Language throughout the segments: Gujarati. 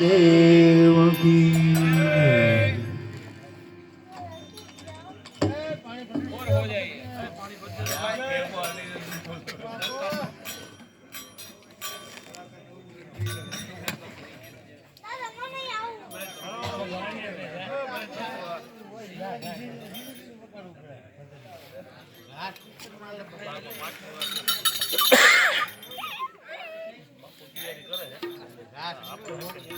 મહાદેવ કી દાદા મને આવું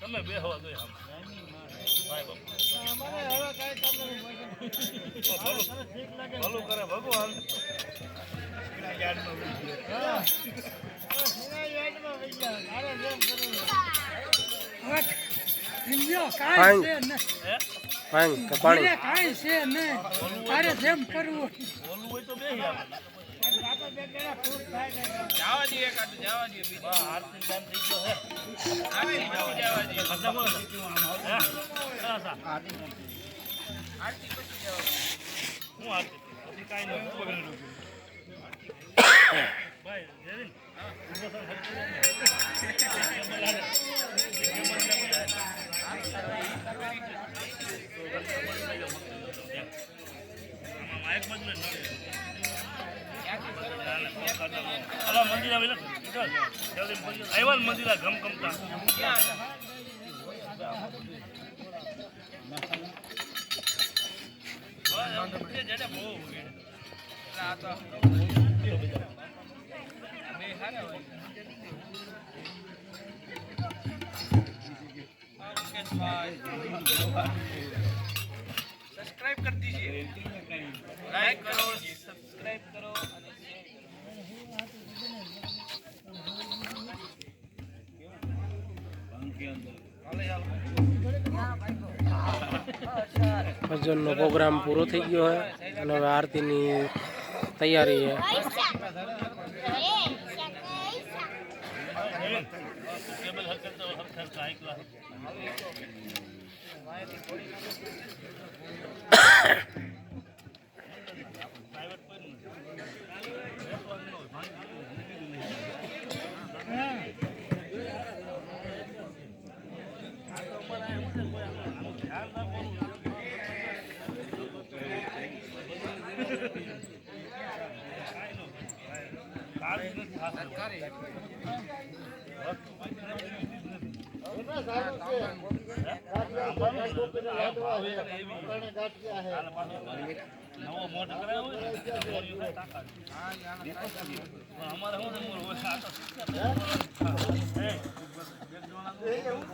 તમે બે હવા બાપુ ભલું કરે ભગવાન પાંચ હે? પાંચ કે પાણી કાઈ છે નહીં તારે જેમ કરવું બોલવું હોય તો બે જવા દઈએ આરતી ટાઈમ થઈ ગયો હે ખતમ બોલો. હે? હા, સા. હું આરતી પછી કાંઈ નહીં મંદિર આવેલા સબસ્ક્રાઇબ કરી દીजिए લાઈક કરો ભજનનો પ્રોગ્રામ પૂરો થઈ ગયો છે અને હવે આરતીની તૈયારી છે. Thank એ નવો મોઢ કરાયો અમારે શું.